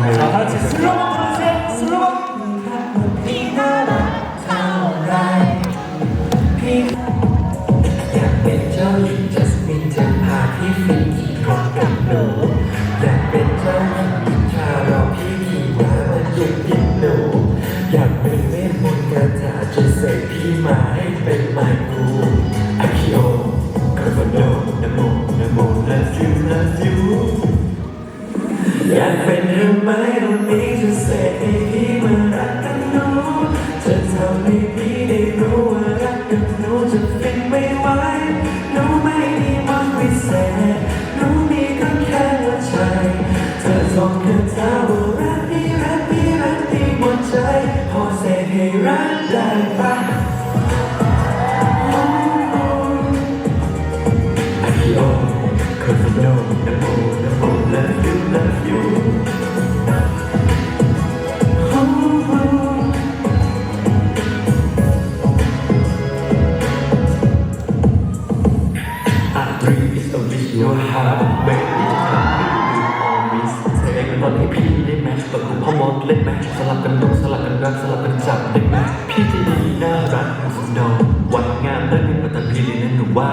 다 같이 슬로건 부르세 요. 슬로 건. Akio, Carvalho, Nemo, Nemo, love you, love you. รือไม้ตรงนี้จะเสกให้พี่มารักกันหนูจะทำให้พี่ได้รู้ว่ารักกับหนูจะฟินไม่ไหวหนูไม่มีมนต์วิเศษหนูมีก็แค่หัวใจเธอส่งคาถาว่ารักพี่รักพี่รักพี่หมดใจพอเสกให้รักได้ปะอาคิโอคา ร์บอนโดนะโมนะโม love you love you อาตรี is a wish your heart baby ทำให้ดู all miss เธอเองเป็นบอลให้พี่ได้ไหมเปิดหูพ่อมดเล่นไหมสลับกันนกสลับกันรักสลับกันจับได้ไหมพี่จดีน่ารักสุดดอกวันงามเลิศเป็นปัตตพีเลยนะหนูว่า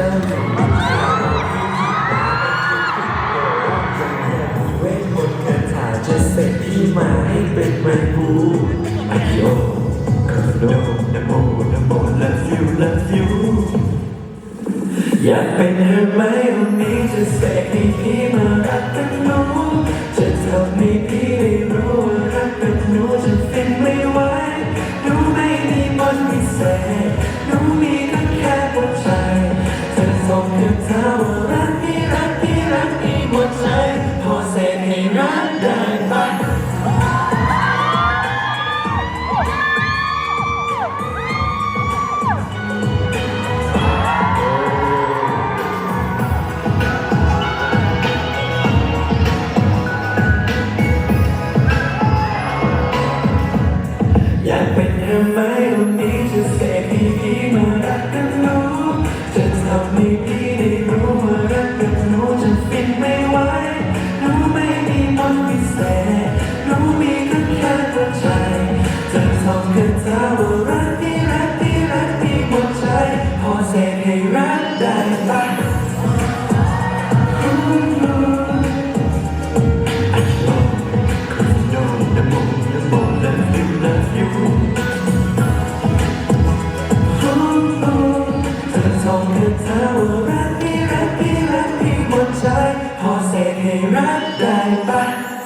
เป็นเจ้าหญิงนิทราเวทมนต์คาถาจะเสกพี่มาให้เป็นไมบูอาคิโอคาร์โดนะโมนะโม love you love you อยากเป็นเรื่อไหมวันนี้จะเสกให้พี่มารักกันหนูจะทำให้พี่ได้รู้ว่ารักกับหนูจะฟินไม่ไหวหนูไม่มีมนต์พิเศษ ไหมวันนี้จะเสกให้พี่มารักกันหนูจะทำให้พี่ได้รู้ว่ารักกับหนูจะฟินไม่ไหวหนูไม่มีมนต์พิเศษหนูมีก็แค่หัวใจจะท่องคาถาว่ารักพี่รักพี่รักพี่หมดใจพอเสกให้รักได้ปะ รัก